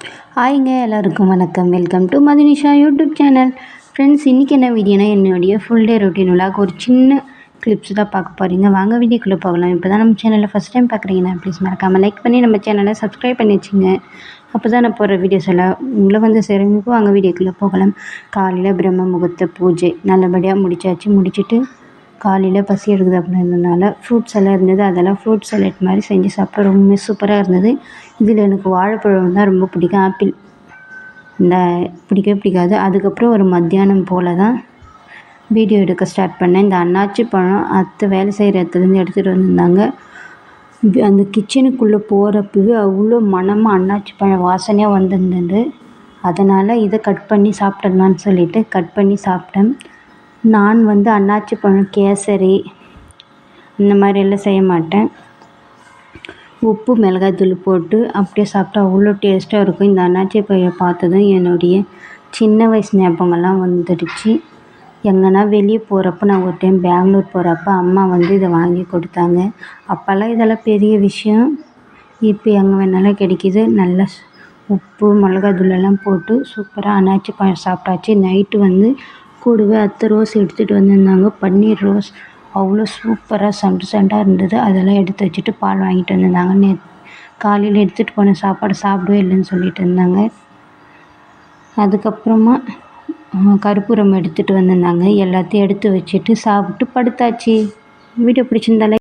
ஹாய்ங்க எல்லாருக்கும் வணக்கம். Welcome to Madhunisha YouTube channel. Friends இன்றைக்கி என்ன வீடியோனா என்னுடைய ஃபுல் டே ரொட்டீன் விழாக்கு ஒரு சின்ன கிளிப்ஸ் தான் பார்க்க போகிறீங்க வாங்க வீடியோக்குள்ளே போகலாம். இப்போ தான் நம்ம சேனலில் ஃபஸ்ட் டைம் பார்க்குறீங்கன்னா ப்ளீஸ் மறக்காமல் லைக் பண்ணி நம்ம சேனலை சப்ஸ்கிரைப் பண்ணி வச்சுங்க. அப்போ தான் நான் போடுற வீடியோஸ் எல்லாம் உங்களை வந்து சேருங்க வாங்க வீடியோக்குள்ளே போகலாம். காலையில் பிரம்ம முகூர்த்த பூஜை. நல்லபடியாக முடிச்சாச்சு. முடிச்சுட்டு காலையில் பசி எடுக்குது அப்படின்றதுனால ஃப்ரூட்ஸ் எல்லாம் இருந்தது. அதெல்லாம் ஃப்ரூட் சலாட் மாதிரி செஞ்சு சாப்பிட்டா ரொம்பவே சூப்பராக இருந்தது. இதில் எனக்கு வாழைப்பழம் தான் ரொம்ப பிடிக்கும். ஆப்பிள். இந்த பிடிக்கவே பிடிக்காது. அதுக்கப்புறம் ஒரு மத்தியானம் போல் தான் வீடியோ எடுக்க ஸ்டார்ட் பண்ணேன். இந்த அன்னாச்சி பழம் அத்தை வேலை செய்கிற இடத்துலேருந்து எடுத்துகிட்டு வந்திருந்தாங்க. அந்த கிச்சனுக்குள்ளே போகிறப்பவே அவ்வளோ மனமாக அன்னாச்சி பழம் வாசனையாக வந்திருந்தது. அதனால் இதை கட் பண்ணி சாப்பிட்றலான்னு சொல்லிட்டு கட் பண்ணி சாப்பிட்டேன். நான் வந்து அன்னாச்சி பழம் கேசரி இந்த மாதிரி எல்லாம் செய்ய மாட்டேன். உப்பு மிளகாய்த்தூள் போட்டு அப்படியே சாப்பிட்டா அவ்வளோ டேஸ்ட்டாக இருக்கும். இந்த அன்னாச்சி பழம் பார்த்ததும் என்னுடைய சின்ன வயசு ஞாபகம்லாம் வந்துடுச்சு. எங்கன்னா வெளியே போகிறப்ப நான் ஒரு டைம் பெங்களூர் போகிறப்ப அம்மா வந்து இதை வாங்கி கொடுத்தாங்க. அப்போல்லாம் இதெல்லாம் பெரிய விஷயம். இப்போ எங்கே வேணாலும் கிடைக்கிது. நல்ல உப்பு மிளகாய்த்தூள் எல்லாம் போட்டு சூப்பராக அன்னாச்சி பழம் சாப்பிட்டாச்சு. நைட்டு வந்து கூடவே அத்தை ரோஸ் எடுத்துகிட்டு வந்திருந்தாங்க. பன்னீர் ரோஸ். அவ்வளோ சூப்பராக சண்டு சண்டாக இருந்தது. அதெல்லாம் எடுத்து வச்சுட்டு பால் வாங்கிட்டு வந்திருந்தாங்க. நே காலையில் எடுத்துகிட்டு போன சாப்பாடு சாப்பிடவே இல்லைன்னு சொல்லிட்டு இருந்தாங்க. அதுக்கப்புறமா கருப்பூரம் கற்பூரம் எடுத்துகிட்டு வந்திருந்தாங்க. எல்லாத்தையும் எடுத்து வச்சுட்டு சாப்பிட்டு படுத்தாச்சு. வீடியோ பிடிச்சிருந்தாலே